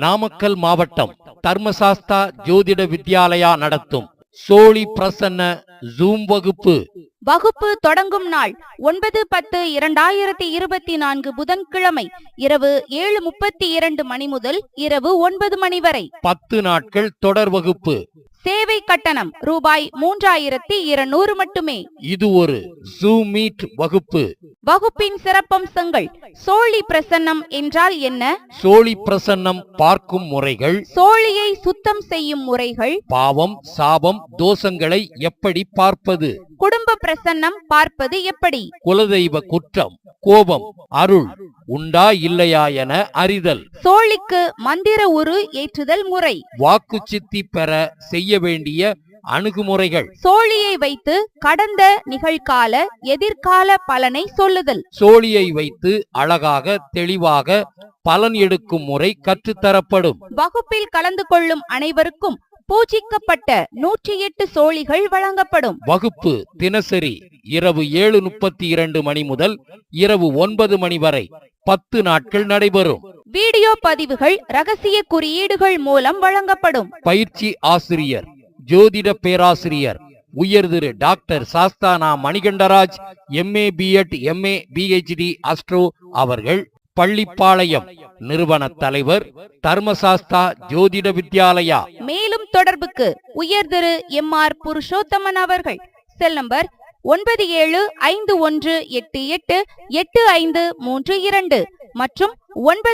நாமக்கல் மாவட்டம் தர்மசாஸ்தா ஜோதிட வித்யாலயா நடத்தும் சோழி பிரசன்ன ஜூம் வகுப்பு. வகுப்பு தொடங்கும் நாள் ஒன்பது பத்து இரண்டாயிரத்தி இருபத்தி நான்கு புதன்கிழமை இரவு ஏழு முப்பத்தி இரண்டு மணி முதல் இரவு ஒன்பது மணி வரை. பத்து நாட்கள் தொடர் வகுப்பு. சேவை கட்டணம் ரூபாய் மூன்றாயிரத்தி இருநூறு மட்டுமே. இது ஒரு ஜூம் மீட் வகுப்பு. வகுப்பின் சிறப்பம்சங்கள் சோழி பிரசன்னம் என்றால் என்ன? சோழி பிரசன்னம் பார்க்கும் முறைகள் சோழியை சுத்தம் செய்யும் முறைகள் பாவம் சாபம் தோஷங்களை எப்படி பார்ப்பது? குடும்ப பிரசன்னம் பார்ப்பது எப்படி? குலதெய்வ குற்றம் கோபம் அருள் உண்டா இல்லையா என அறிதல். சோழிக்கு மந்திர உரு ஏற்றுதல் முறை. வாக்கு சித்தி பெற செய்ய வேண்டிய அணுகுமுறைகள். சோழியை வைத்து கடந்த நிகழ்கால எதிர்கால பலனை சொல்லுதல். சோழியை வைத்து அழகாக தெளிவாக பலன் எடுக்கும் முறை கற்றுத்தரப்படும். வகுப்பில் கலந்து கொள்ளும் அனைவருக்கும் பூஜிக்கப்பட்ட நூற்றி எட்டு சோழிகள் வழங்கப்படும். வகுப்பு தினசரி இரவு ஏழு முப்பத்தி இரண்டு மணி முதல் இரவு ஒன்பது மணி வரை பத்து நாட்கள் நடைபெறும். வீடியோ பதிவுகள் ரகசிய குறியீடுகள் மூலம் வழங்கப்படும். பயிற்சி ஆசிரியர் ஜோதிட பேராசிரியர் உயர் திரு doctor சாஸ்தானா Manikandaraj MA BEd MA PhD astro அவர்கள் பள்ளிப்பாளையம் நிறுவன தலைவர் தர்மசாஸ்தா ஜோதிட வித்யாலயா. மேலும் தொடர்புக்கு உயர் திரு எம் ஆர் புருஷோத்தமன் அவர்கள். செல் நம்பர் ஒன்பது ஏழு ஐந்து ஒன்று எட்டு எட்டு எட்டு ஐந்து மூன்று இரண்டு மற்றும் ஒன்பது